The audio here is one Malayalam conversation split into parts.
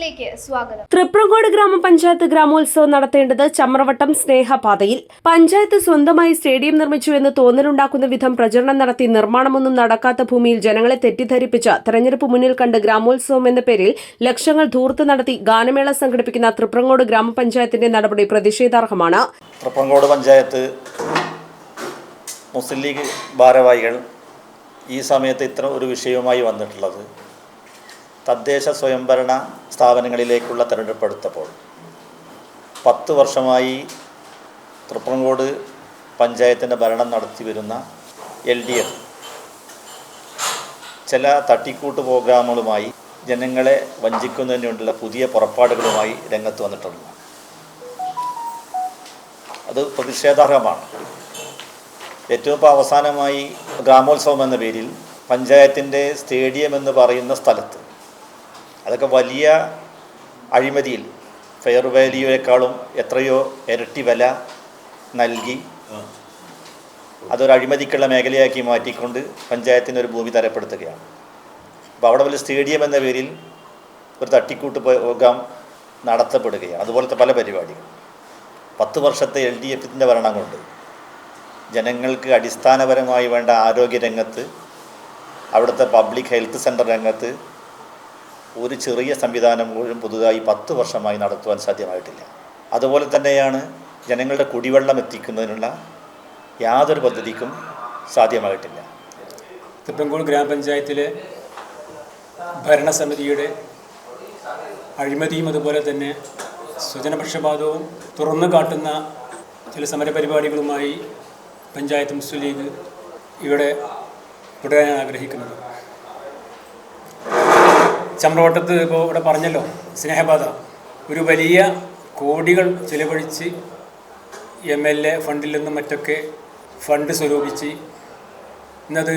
ന്യൂസിലേക്ക് സ്വാഗതം. തൃപ്രങ്കോട് ഗ്രാമപഞ്ചായത്ത് ഗ്രാമോത്സവം നടത്തേണ്ടത് ചമ്രവട്ടം സ്നേഹപാതയിൽ. പഞ്ചായത്ത് സ്വന്തമായി സ്റ്റേഡിയം നിർമ്മിച്ചു എന്ന് തോന്നലുണ്ടാക്കുന്ന വിധം പ്രചരണം നടത്തി നിർമ്മാണമൊന്നും നടക്കാത്ത ഭൂമിയിൽ ജനങ്ങളെ തെറ്റിദ്ധരിപ്പിച്ച തെരഞ്ഞെടുപ്പ് മുന്നിൽ കണ്ട് ഗ്രാമോത്സവം എന്ന പേരിൽ ലക്ഷങ്ങൾ ധൂർത്ത് നടത്തി ഗാനമേള സംഘടിപ്പിക്കുന്ന തൃപ്രങ്കോട് ഗ്രാമപഞ്ചായത്തിന്റെ നടപടി പ്രതിഷേധാർഹമാണ്. തൃപ്രങ്കോട് പഞ്ചായത്ത് മുസ്ലിം ലീഗ് ഭാരവാഹികൾ ഈ സമയത്ത് ഇത്ര ഒരു വിഷയവുമായി വന്നിട്ടുള്ളത്. തദ്ദേശ സ്വയംഭരണ സ്ഥാപനങ്ങളിലേക്കുള്ള തെരഞ്ഞെടുപ്പ് എടുത്തപ്പോൾ പത്ത് വർഷമായി തൃപ്പങ്കോട് പഞ്ചായത്തിന്റെ ഭരണം നടത്തി വരുന്ന എൽ ഡി എഫ് ചില തട്ടിക്കൂട്ട് പ്രോഗ്രാമുകളുമായി ജനങ്ങളെ വഞ്ചിക്കുന്നതിന് വേണ്ടിയുള്ള പുതിയ പുറപ്പാടുകളുമായി രംഗത്ത് വന്നിട്ടുണ്ട്. അത് പ്രതിഷേധാർഹമാണ്. ഏറ്റവും ഇപ്പോൾ അവസാനമായി ഗ്രാമോത്സവം എന്ന പേരിൽ പഞ്ചായത്തിന്റെ സ്റ്റേഡിയം എന്ന് പറയുന്ന സ്ഥലത്ത് അതൊക്കെ വലിയ അഴിമതിയിൽ ഫെയർ വാല്യൂയേക്കാളും എത്രയോ ഇരട്ടി വില നൽകി. അതൊരു അഴിമതിക്കുള്ള മേഖലയാക്കി മാറ്റിക്കൊണ്ട് പഞ്ചായത്തിന് ഒരു ഭൂമി തരപ്പെടുത്തുകയാണ്. അപ്പോൾ അവിടെ വലിയ സ്റ്റേഡിയം എന്ന പേരിൽ ഒരു തട്ടിക്കൂട്ട് പ്രോഗ്രാം നടത്തപ്പെടുകയാണ്. അതുപോലത്തെ പല പരിപാടികൾ. പത്ത് വർഷത്തെ എൽ ഡി എഫിന്റെ ഭരണം കൊണ്ട് ജനങ്ങൾക്ക് അടിസ്ഥാനപരമായി വേണ്ട ആരോഗ്യ രംഗത്ത് അവിടുത്തെ പബ്ലിക് ഹെൽത്ത് സെന്റർ രംഗത്ത് ഒരു ചെറിയ സംവിധാനം പോലും പുതുതായി പത്ത് വർഷമായി നടത്തുവാൻ സാധ്യമായിട്ടില്ല. അതുപോലെ തന്നെയാണ് ജനങ്ങളുടെ കുടിവെള്ളം എത്തിക്കുന്നതിനുള്ള യാതൊരു പദ്ധതിക്കും സാധ്യമായിട്ടില്ല. തിപ്പങ്കോട് ഗ്രാമപഞ്ചായത്തിലെ ഭരണസമിതിയുടെ അഴിമതിയും അതുപോലെ തന്നെ സ്വജനപക്ഷപാതവും തുറന്നു കാട്ടുന്ന ചില സമരപരിപാടികളുമായി പഞ്ചായത്ത് മുസ്ലിം ലീഗ് ഇവിടെ തുടരാൻ ആഗ്രഹിക്കുന്നത് ചമ്രവട്ടത്ത് ഇപ്പോൾ ഇവിടെ പറഞ്ഞല്ലോ സ്നേഹബാധ. ഒരു വലിയ കോടികൾ ചിലവഴിച്ച് എം എൽ എ ഫണ്ടിൽ നിന്നും മറ്റൊക്കെ ഫണ്ട് സ്വരൂപിച്ച് ഇന്നത്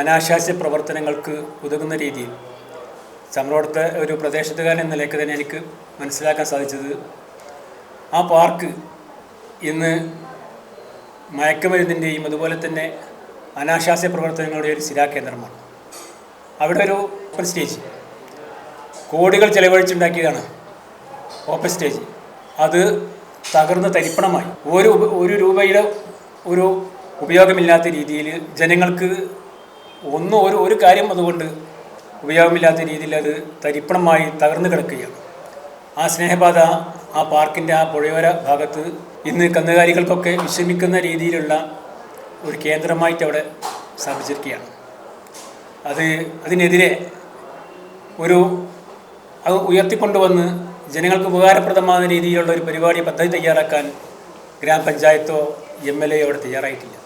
അനാശാസ്യ പ്രവർത്തനങ്ങൾക്ക് ഉതകുന്ന രീതിയിൽ. ചമ്രോടത്തെ ഒരു പ്രദേശത്തുകാരൻ എന്ന നിലയ്ക്ക് തന്നെ എനിക്ക് മനസ്സിലാക്കാൻ സാധിച്ചത് ആ പാർക്ക് ഇന്ന് മയക്കുമരുന്നിന്റെയും അതുപോലെ തന്നെ അനാശാസ്യ പ്രവർത്തനങ്ങളുടെ ഒരു സ്ഥിരാകേന്ദ്രമാണ് അവിടെ ഒരു ഓപ്പൺ സ്റ്റേജ് കോടികൾ ചെലവഴിച്ചുണ്ടാക്കിയതാണ് ഓപ്പൺ സ്റ്റേജ് അത് തകർന്ന് തരിപ്പണമായി. ഒരു ഒരു രൂപയുടെ ഒരു ഉപയോഗമില്ലാത്ത രീതിയിൽ ജനങ്ങൾക്ക് ഒന്നും ഒരു ഒരു കാര്യം അതുകൊണ്ട് ഉപയോഗമില്ലാത്ത രീതിയിൽ അത് തരിപ്പണമായി തകർന്നു കിടക്കുകയാണ്. ആ സ്നേഹബാധ ആ പാർക്കിന്റെ ആ പുഴയോര ഭാഗത്ത് ഇന്ന് കന്നുകാലികൾക്കൊക്കെ വിശ്രമിക്കുന്ന രീതിയിലുള്ള ഒരു കേന്ദ്രമായിട്ട് അവിടെ സ്ഥാപിച്ചിരിക്കുകയാണ്. അത് അതിനെതിരെ ഒരു അത് ഉയർത്തിക്കൊണ്ടുവന്ന് ജനങ്ങൾക്ക് ഉപകാരപ്രദമാകുന്ന രീതിയിലുള്ള ഒരു പരിപാടി പദ്ധതി തയ്യാറാക്കാൻ ഗ്രാമപഞ്ചായത്തോ എം എൽ എയോ അവിടെ തയ്യാറായിട്ടില്ല.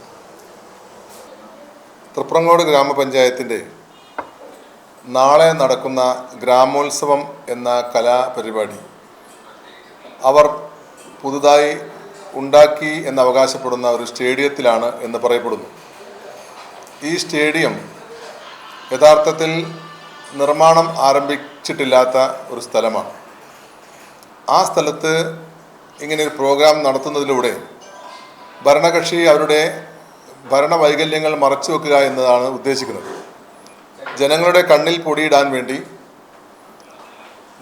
തൃപ്രങ്ങോട് ഗ്രാമപഞ്ചായത്തിന്റെ നാളെ നടക്കുന്ന ഗ്രാമോത്സവം എന്ന കലാപരിപാടി അവർ പുതുതായി ഉണ്ടാക്കി എന്ന് അവകാശപ്പെടുന്ന ഒരു സ്റ്റേഡിയത്തിലാണ് എന്ന് പറയപ്പെടുന്നു. ഈ സ്റ്റേഡിയം യഥാർത്ഥത്തിൽ നിർമ്മാണം ആരംഭിച്ചിട്ടില്ലാത്ത ഒരു സ്ഥലമാണ്. ആ സ്ഥലത്ത് ഇങ്ങനെ ഒരു പ്രോഗ്രാം നടത്തുന്നതിലൂടെ ഭരണകക്ഷി അവരുടെ ഭരണവൈകല്യങ്ങൾ മറച്ചു വെക്കുക എന്നതാണ് ഉദ്ദേശിക്കുന്നത്. ജനങ്ങളുടെ കണ്ണിൽ പൊടിയിടാൻ വേണ്ടി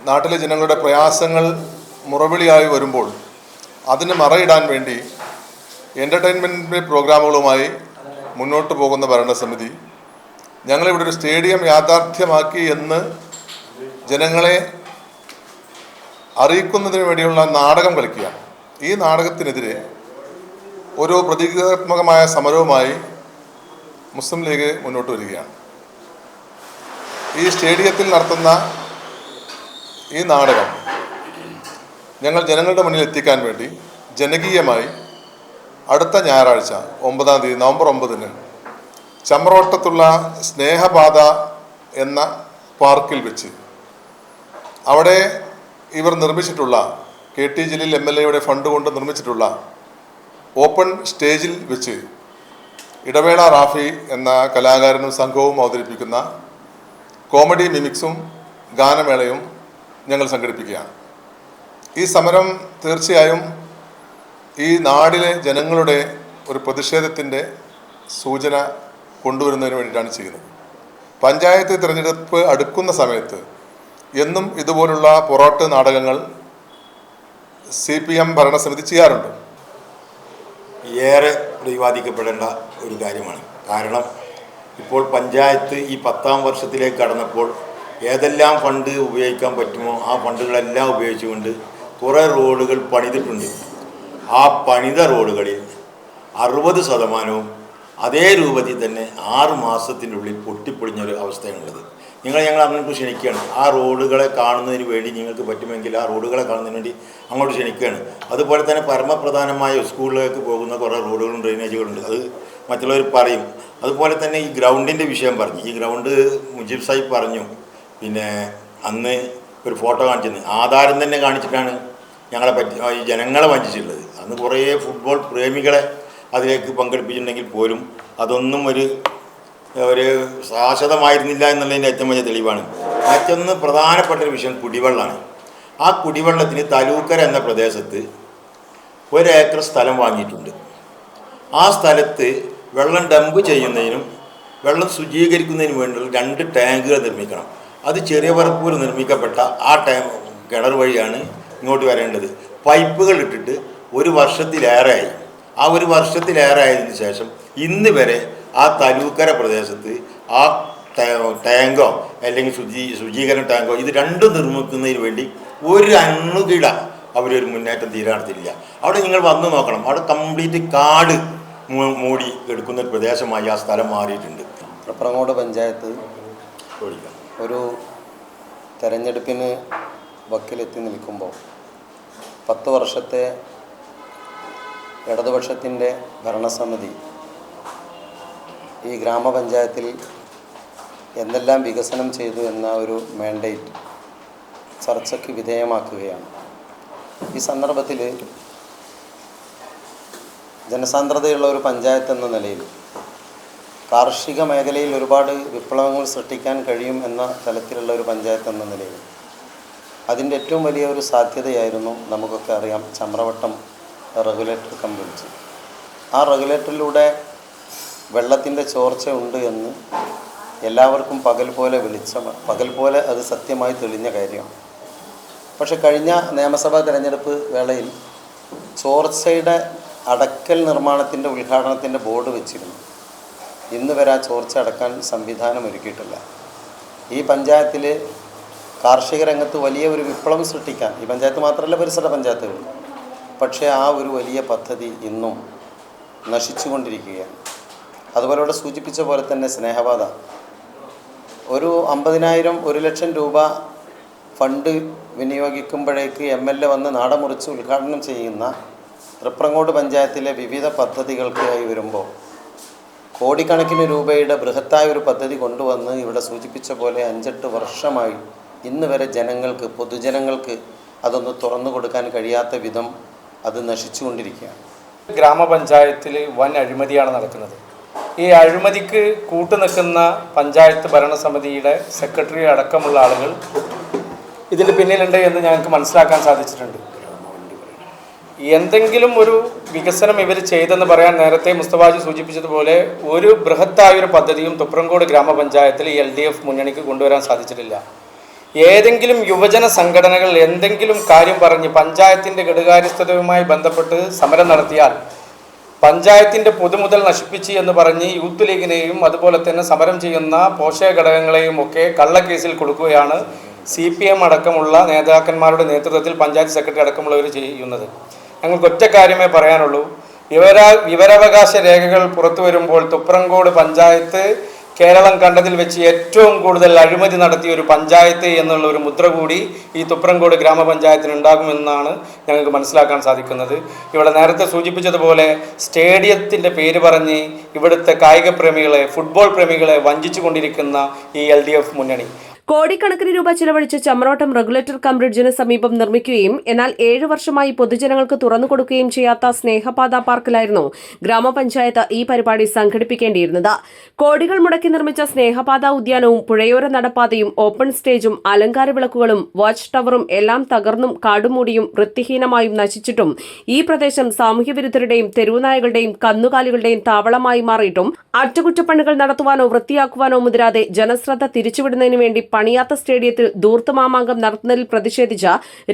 നാട്ടിലെ ജനങ്ങളുടെ പ്രയാസങ്ങൾ മുറവിളിയായി വരുമ്പോൾ അതിന് മറയിടാൻ വേണ്ടി എന്റർടൈൻമെന്റ് പ്രോഗ്രാമുകളുമായി മുന്നോട്ട് പോകുന്ന ഭരണസമിതി ഞങ്ങളിവിടെ ഒരു സ്റ്റേഡിയം യാഥാർത്ഥ്യമാക്കി എന്ന് ജനങ്ങളെ അറിയിക്കുന്നതിന് വേണ്ടിയുള്ള നാടകം കളിക്കുക. ഈ നാടകത്തിനെതിരെ ഒരു പ്രതീകാത്മകമായ സമരവുമായി മുസ്ലിം ലീഗ് മുന്നോട്ട് വരികയാണ്. ഈ സ്റ്റേഡിയത്തിൽ നടത്തുന്ന ഈ നാടകം ഞങ്ങൾ ജനങ്ങളുടെ മുന്നിൽ എത്തിക്കാൻ വേണ്ടി ജനകീയമായി അടുത്ത ഞായറാഴ്ച ഒമ്പതാം തീയതി നവംബർ ഒമ്പതിന് ചമ്രോട്ടത്തുള്ള സ്നേഹപാത എന്ന പാർക്കിൽ വെച്ച്. അവിടെ ഇവർ നിർമ്മിച്ചിട്ടുള്ള K T Jaleel M L എയുടെ ഫണ്ട് കൊണ്ട് നിർമ്മിച്ചിട്ടുള്ള ഓപ്പൺ സ്റ്റേജിൽ വെച്ച് ഇടവേള റാഫി എന്ന കലാകാരനും സംഘവും അവതരിപ്പിക്കുന്ന കോമഡി മിമിക്സും ഗാനമേളയും ഞങ്ങൾ സംഘടിപ്പിക്കുകയാണ്. ഈ സമരം തീർച്ചയായും ഈ നാടിലെ ജനങ്ങളുടെ ഒരു പ്രതിഷേധത്തിന്റെ സൂചന കൊണ്ടുവരുന്നതിന് വേണ്ടിയിട്ടാണ് ചെയ്യുന്നത്. പഞ്ചായത്ത് തിരഞ്ഞെടുപ്പ് അടുക്കുന്ന സമയത്ത് എന്നും ഇതുപോലുള്ള പൊറോട്ട് നാടകങ്ങൾ സി പി എം ഭരണസമിതി ചെയ്യാറുണ്ട്. ഏറെ പ്രതിപാദിക്കപ്പെടേണ്ട ഒരു കാര്യമാണ്. കാരണം ഇപ്പോൾ പഞ്ചായത്ത് ഈ പത്താം വർഷത്തിലേക്ക് കടന്നപ്പോൾ ഏതെല്ലാം ഫണ്ട് ഉപയോഗിക്കാൻ പറ്റുമോ ആ ഫണ്ടുകളെല്ലാം ഉപയോഗിച്ചുകൊണ്ട് കുറേ റോഡുകൾ പണിതിട്ടുണ്ട്. ആ പണിത റോഡുകളിൽ അറുപത് ശതമാനവും അതേ രൂപത്തിൽ തന്നെ ആറ് മാസത്തിന്റെ ഉള്ളിൽ പൊട്ടിപ്പൊളിഞ്ഞൊരു അവസ്ഥയാണുള്ളത്. നിങ്ങൾ ഞങ്ങൾ അങ്ങോട്ട് ക്ഷണിക്കുകയാണ്. ആ റോഡുകളെ കാണുന്നതിന് വേണ്ടി നിങ്ങൾക്ക് പറ്റുമെങ്കിൽ ആ റോഡുകളെ കാണുന്നതിന് വേണ്ടി അങ്ങോട്ട് ക്ഷണിക്കുകയാണ്. അതുപോലെ തന്നെ പരമപ്രധാനമായ സ്കൂളിലേക്ക് പോകുന്ന കുറേ റോഡുകളും ഡ്രെയിനേജുകളുണ്ട്. അത് മറ്റുള്ളവർ പറയും. അതുപോലെ തന്നെ ഈ ഗ്രൗണ്ടിന്റെ വിഷയം പറഞ്ഞു. ഈ ഗ്രൗണ്ട് മുജീബ് സാഹിബ് പറഞ്ഞു. പിന്നെ അന്ന് ഒരു ഫോട്ടോ കാണിച്ചിരുന്നു. ആധാരം തന്നെ കാണിച്ചിട്ടാണ് ഞങ്ങളെ പറ്റി ഈ ജനങ്ങളെ വഞ്ചിച്ചിട്ടുള്ളത്. അന്ന് കുറേ ഫുട്ബോൾ പ്രേമികളെ അതിലേക്ക് പങ്കെടുപ്പിച്ചിട്ടുണ്ടെങ്കിൽ പോലും അതൊന്നും ഒരു ഒരു ശാശ്വതമായിരുന്നില്ല എന്നുള്ളതിന്റെ ഏറ്റവും വലിയ തെളിവാണ്. മറ്റൊന്ന് പ്രധാനപ്പെട്ട ഒരു വിഷയം കുടിവെള്ളമാണ്. ആ കുടിവെള്ളത്തിന് തലൂക്കര എന്ന പ്രദേശത്ത് ഒരേക്കർ സ്ഥലം വാങ്ങിയിട്ടുണ്ട്. ആ സ്ഥലത്ത് വെള്ളം ഡംപ് ചെയ്യുന്നതിനും വെള്ളം ശുചീകരിക്കുന്നതിനും വേണ്ടിയുള്ള രണ്ട് ടാങ്കുകൾ നിർമ്മിക്കണം. അത് ചെറിയ പറപ്പൂർ നിർമ്മിക്കപ്പെട്ട ആ ടാ കിണർ വഴിയാണ് ഇങ്ങോട്ട് വരേണ്ടത്. പൈപ്പുകൾ ഇട്ടിട്ട് ഒരു വർഷത്തിലേറെയായി. ആ ഒരു വർഷത്തിലേറെ ആയതിനു ശേഷം ഇന്ന് വരെ ആ തലൂക്കര പ്രദേശത്ത് ആ ടാങ്കോ അല്ലെങ്കിൽ ശുചീ ശുചീകരണ ടാങ്കോ ഇത് രണ്ടും നിർമ്മിക്കുന്നതിന് വേണ്ടി ഒരു അണുകിട അവരൊരു മുന്നേറ്റം തീരാനത്തില്ല അവിടെ നിങ്ങൾ വന്നു നോക്കണം. അവിടെ കംപ്ലീറ്റ് കാട് മൂടി എടുക്കുന്ന ഒരു പ്രദേശമായി ആ സ്ഥലം മാറിയിട്ടുണ്ട്. പ്രപ്രങ്ങോട് പഞ്ചായത്ത് ഒരു തെരഞ്ഞെടുപ്പിന് വക്കിലെത്തി നിൽക്കുമ്പോൾ പത്ത് വർഷത്തെ ഇടതുപക്ഷത്തിന്റെ ഭരണസമിതി ഈ ഗ്രാമപഞ്ചായത്തിൽ എന്തെല്ലാം വികസനം ചെയ്തു എന്ന ഒരു മാൻഡേറ്റ് ചർച്ചയ്ക്ക് വിധേയമാക്കുകയാണ്. ഈ സന്ദർഭത്തിൽ ജനസാന്ദ്രതയുള്ള ഒരു പഞ്ചായത്ത് എന്ന നിലയിൽ കാർഷിക മേഖലയിൽ ഒരുപാട് വിപ്ലവങ്ങൾ സൃഷ്ടിക്കാൻ കഴിയും എന്ന തലത്തിലുള്ള ഒരു പഞ്ചായത്ത് എന്ന നിലയിൽ അതിന്റെ ഏറ്റവും വലിയ ഒരു സാധ്യതയായിരുന്നു നമുക്കൊക്കെ അറിയാം ചമ്രവട്ടം റെഗുലേറ്റർ കമ്പനിച്ച് ആ റെഗുലേറ്ററിലൂടെ വെള്ളത്തിന്റെ ചോർച്ച ഉണ്ട് എന്ന് എല്ലാവർക്കും പകൽ പോലെ വെളിച്ചം പകൽ പോലെ അത് സത്യമായി തെളിഞ്ഞ കാര്യമാണ്. പക്ഷെ കഴിഞ്ഞ നിയമസഭാ തിരഞ്ഞെടുപ്പ് വേളയിൽ ചോർച്ചയുടെ അടക്കൽ നിർമ്മാണത്തിന്റെ ഉദ്ഘാടനത്തിന്റെ ബോർഡ് വെച്ചിരുന്നു. ഇന്ന് വരെ ആ ചോർച്ച അടക്കാൻ സംവിധാനം ഒരുക്കിയിട്ടില്ല. ഈ പഞ്ചായത്തിൽ കാർഷിക രംഗത്ത് വലിയ ഒരു വിപ്ലവം സൃഷ്ടിക്കാൻ ഈ പഞ്ചായത്ത് മാത്രമല്ല പരിസര പഞ്ചായത്തുകൾ പക്ഷേ ആ ഒരു വലിയ പദ്ധതി ഇന്നും നശിച്ചുകൊണ്ടിരിക്കുകയാണ്. അതുപോലെ ഇവിടെ സൂചിപ്പിച്ച പോലെ തന്നെ സ്നേഹബാധ. ഒരു അമ്പതിനായിരം ഒരു ലക്ഷം രൂപ ഫണ്ട് വിനിയോഗിക്കുമ്പോഴേക്ക് എം എൽ എ വന്ന് നാടമുറിച്ച് ഉദ്ഘാടനം ചെയ്യുന്ന തൃപ്രങ്ങോട് പഞ്ചായത്തിലെ വിവിധ പദ്ധതികൾക്കായി വരുമ്പോൾ കോടിക്കണക്കിന് രൂപയുടെ ബൃഹത്തായ ഒരു പദ്ധതി കൊണ്ടുവന്ന് ഇവിടെ സൂചിപ്പിച്ച പോലെ അഞ്ചെട്ട് വർഷമായി ഇന്ന് വരെ ജനങ്ങൾക്ക് പൊതുജനങ്ങൾക്ക് അതൊന്ന് തുറന്നു കൊടുക്കാൻ കഴിയാത്ത വിധം അത് നശിച്ചുകൊണ്ടിരിക്കുകയാണ്. ഗ്രാമപഞ്ചായത്തിൽ വൻ അഴിമതിയാണ് നടക്കുന്നത്. ഈ അഴിമതിക്ക് കൂട്ടുനിൽക്കുന്ന പഞ്ചായത്ത് ഭരണസമിതിയുടെ സെക്രട്ടറി അടക്കമുള്ള ആളുകൾ ഇതിന് പിന്നിലുണ്ട് എന്ന് ഞങ്ങൾക്ക് മനസ്സിലാക്കാൻ സാധിച്ചിട്ടുണ്ട്. എന്തെങ്കിലും ഒരു വികസനം ഇവർ ചെയ്തെന്ന് പറയാൻ നേരത്തെ മുസ്തഫാജി സൂചിപ്പിച്ചതുപോലെ ഒരു ബൃഹത്തായ ഒരു പദ്ധതിയും തുപ്രംകോട് ഗ്രാമപഞ്ചായത്തിൽ എൽ ഡി എഫ് മുന്നണിക്ക് കൊണ്ടുവരാൻ സാധിച്ചിട്ടില്ല. ഏതെങ്കിലും യുവജന സംഘടനകൾ എന്തെങ്കിലും കാര്യം പറഞ്ഞ് പഞ്ചായത്തിന്റെ ഘടകാര്യസ്ഥതയുമായി ബന്ധപ്പെട്ട് സമരം നടത്തിയാൽ പഞ്ചായത്തിന്റെ പൊതുമുതൽ നശിപ്പിച്ച് എന്ന് പറഞ്ഞ് യൂത്ത് ലീഗിനെയും അതുപോലെ തന്നെ സമരം ചെയ്യുന്ന പോഷക ഘടകങ്ങളെയും ഒക്കെ കള്ളക്കേസിൽ കൊടുക്കുകയാണ് സി പി എം അടക്കമുള്ള നേതാക്കന്മാരുടെ നേതൃത്വത്തിൽ പഞ്ചായത്ത് സെക്രട്ടറി അടക്കമുള്ളവർ ചെയ്യുന്നത്. ഞങ്ങൾക്ക് ഒറ്റ കാര്യമേ പറയാനുള്ളൂ. വിവര വിവരാവകാശ രേഖകൾ പുറത്തു വരുമ്പോൾ തുപ്രങ്കോട് പഞ്ചായത്ത് കേരളം കണ്ടതിൽ വെച്ച് ഏറ്റവും കൂടുതൽ അഴിമതി നടത്തിയ ഒരു പഞ്ചായത്ത് എന്നുള്ള ഒരു മുദ്ര കൂടി ഈ തുപ്രംകോട് ഗ്രാമപഞ്ചായത്തിന് ഉണ്ടാകുമെന്നാണ് ഞങ്ങൾക്ക് മനസ്സിലാക്കാൻ സാധിക്കുന്നത്. ഇവിടെ നേരത്തെ സൂചിപ്പിച്ചതുപോലെ സ്റ്റേഡിയത്തിന്റെ പേര് പറഞ്ഞ് ഇവിടുത്തെ കായിക പ്രേമികളെ ഫുട്ബോൾ പ്രേമികളെ വഞ്ചിച്ചു കൊണ്ടിരിക്കുന്ന ഈ എൽ മുന്നണി. കോടിക്കണക്കിന് രൂപ ചിലവഴിച്ച് ചമ്രോട്ടം റെഗുലേറ്റർ കം ബ്രിഡ്ജിന് സമീപം നിർമ്മിക്കുകയും എന്നാൽ ഏഴു വർഷമായി പൊതുജനങ്ങൾക്ക് തുറന്നുകൊടുക്കുകയും ചെയ്യാത്ത സ്നേഹപാത പാർക്കിലായിരുന്നു ഗ്രാമപഞ്ചായത്ത് ഈ പരിപാടി സംഘടിപ്പിക്കേണ്ടിയിരുന്നത്. കോടികൾ മുടക്കി നിർമ്മിച്ച സ്നേഹപാത ഉദ്യാനവും പുഴയോര നടപ്പാതയും ഓപ്പൺ സ്റ്റേജും അലങ്കാര വിളക്കുകളും വാച്ച് ടവറും എല്ലാം തകർന്നും കാടുമൂടിയും വൃത്തിഹീനമായും നശിച്ചിട്ടും ഈ പ്രദേശം സാമൂഹ്യ വിരുദ്ധരുടെയും തെരുവുനായകളുടെയും കന്നുകാലികളുടെയും താവളമായി മാറിയിട്ടും അറ്റകുറ്റപ്പണികൾ നടത്തുവാനോ വൃത്തിയാക്കുവാനോ മുതിരാതെ ജനശ്രദ്ധ തിരിച്ചുവിടുന്നതിനു വേണ്ടി പണിയാത്ത സ്റ്റേഡിയത്തിൽ ദൂർത്തമാമാങ്കം നടത്തുന്നതിൽ പ്രതിഷേധിച്ച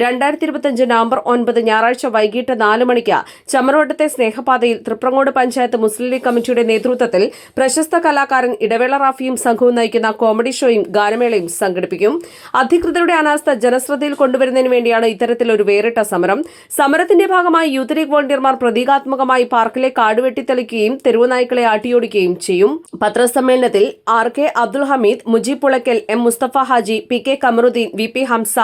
രണ്ടായിരത്തി ഇരുപത്തിയഞ്ച് നവംബർ ഒൻപത് ഞായറാഴ്ച വൈകിട്ട് നാല് മണിക്ക് ചമരോട്ടത്തെ സ്നേഹപാതയിൽ തൃപ്രങ്ങോട് പഞ്ചായത്ത് മുസ്ലിം ലീഗ് കമ്മിറ്റിയുടെ നേതൃത്വത്തിൽ പ്രശസ്ത കലാകാരൻ ഇടവേള റാഫിയും സംഘവും നയിക്കുന്ന കോമഡി ഷോയും ഗാനമേളയും സംഘടിപ്പിക്കും. അധികൃതരുടെ അനാസ്ഥ ജനശ്രദ്ധയിൽ കൊണ്ടുവരുന്നതിന് വേണ്ടിയാണ് ഇത്തരത്തിലൊരു വേറിട്ട സമരം. സമരത്തിന്റെ ഭാഗമായി യൂത്ത് ലീഗ് വോളണ്ടിയർമാർ പ്രതീകാത്മകമായി പാർക്കിലെ കാട് വെട്ടിത്തെളിക്കുകയും തെരുവുനായ്ക്കളെ ആട്ടിയോടിക്കുകയും ചെയ്യും. പത്രസമ്മേളനത്തിൽ R K Abdul Hameed Mujeeb Pulakkal M Musthafa Haji P K Kamaruddeen V P Hamza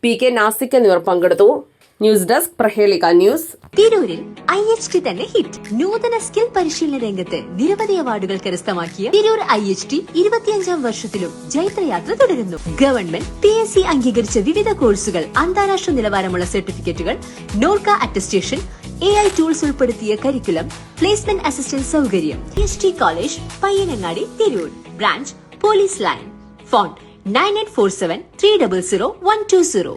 P K Nasik എന്നിവർ പങ്കെടുത്തു. News desk Prahelika news. തിരൂരിൽ ഐ എച്ച് ടി തന്നെ ഹിറ്റ്. നൂതന സ്കിൽ പരിശീലന രംഗത്ത് നിരവധി അവാർഡുകൾ കരസ്ഥമാക്കിയ തിരൂർ ഐ എച്ച് ടി ഇരുപത്തിയഞ്ചാം വർഷത്തിലും ജൈത്രയാത്ര തുടരുന്നു. ഗവൺമെന്റ് പി എസ് സി അംഗീകരിച്ച വിവിധ കോഴ്സുകൾ അന്താരാഷ്ട്ര നിലവാരമുള്ള സർട്ടിഫിക്കറ്റുകൾ Norka attestation A I tools ഉൾപ്പെടുത്തിയ കരിക്കുലം പ്ലേസ്മെന്റ് അസിസ്റ്റന്റ് സൗകര്യം S T college Payyanangadi Tirur. Branch police line. Phone 9847 300 120.